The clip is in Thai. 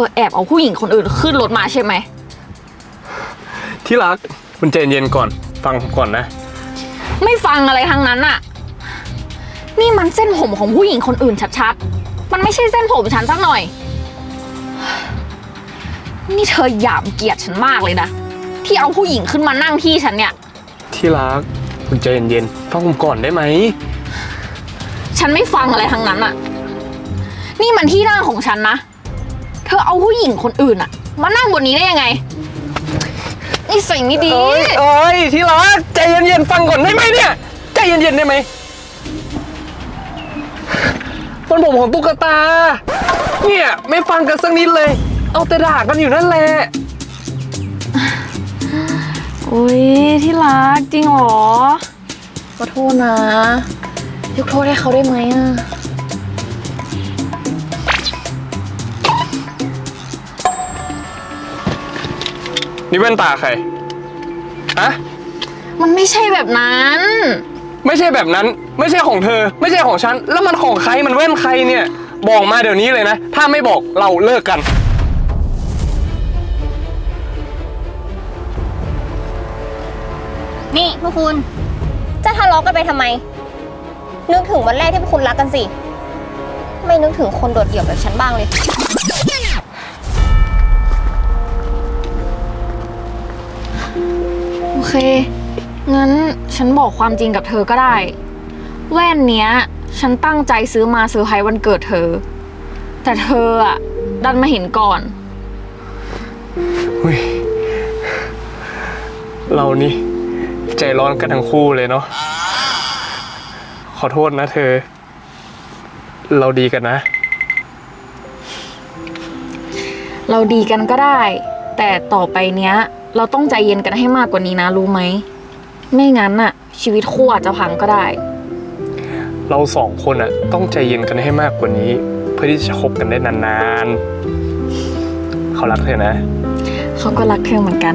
อแอบเอาผู้หญิงคนอื่นขึ้นรถมาใช่ไหม ที่รักคุณใจเย็นๆก่อน ฟังผมก่อนนะ ไม่ฟังอะไรทั้งนั้นอะนี่มันเส้นผมของผู้หญิงคนอื่นชัดๆ มันไม่ใช่เส้นผมฉันสักหน่อย นี่เธอหยามเกียรติฉันมากเลยนะ ที่เอาผู้หญิงขึ้นมานั่งที่ฉันเนี่ย ที่รักคุณใจเย็นๆฟังผมก่อนได้ไหม ฉันไม่ฟังอะไรทั้งนั้นอะ นี่มันที่นั่งของฉันนะ เธอเอาผู้หญิงคนอื่นอะมานั่งบนนี้ได้ยังไงนี่สิ่งไม่ดี เอ้ยเอ้ยที่รักใจเย็นๆฟังก่อนได้ไหมเนี่ย ใจเย็นๆได้ไหมมันผมของตุ๊กตา เนี่ยไม่ฟังกันสักนิดเลย เอาแต่ด่ากันอยู่นั่นแหละอุ้ยที่รักจริงเหรอ ขอโทษนะ ยกโทษให้เขาได้ไหมอะ นี่แว่นตาใครอะมันไม่ใช่แบบนั้น ไม่ใช่แบบนั้น ไม่ใช่ของเธอ ไม่ใช่ของฉัน แล้วมันของใคร มันแว่นใครเนี่ย บอกมาเดี๋ยวนี้เลยนะ ถ้าไม่บอกเราเลิกกัน นี่พวกคุณ จะทะเลาะกันไปทำไม นึกถึงวันแรกที่พวกคุณรักกันสิ ไม่นึกถึงคนโดดเดี่ยวแบบฉันบ้างเลย โอเค งั้นฉันบอกความจริงกับเธอก็ได้ แว่นเนี้ย ฉันตั้งใจซื้อมาเซอร์ไพรส์วันเกิดเธอ แต่เธออะดันมาเห็นก่อนอุ้ย เรานี่ใจร้อนกันทั้งคู่เลยเนาะ ขอโทษนะเธอ เราดีกันนะ เราดีกันก็ได้ แต่ต่อไปเนี้ย เราต้องใจเย็นกันให้มากกว่านี้นะรู้ไหม ไม่งั้นอะชีวิตคู่อาจจะพังก็ได้ เราสองคนอะต้องใจเย็นกันให้มากกว่านี้ เพื่อที่จะคบกันได้นานๆ เขารักเธอนะ เขาก็รักเธอเหมือนกัน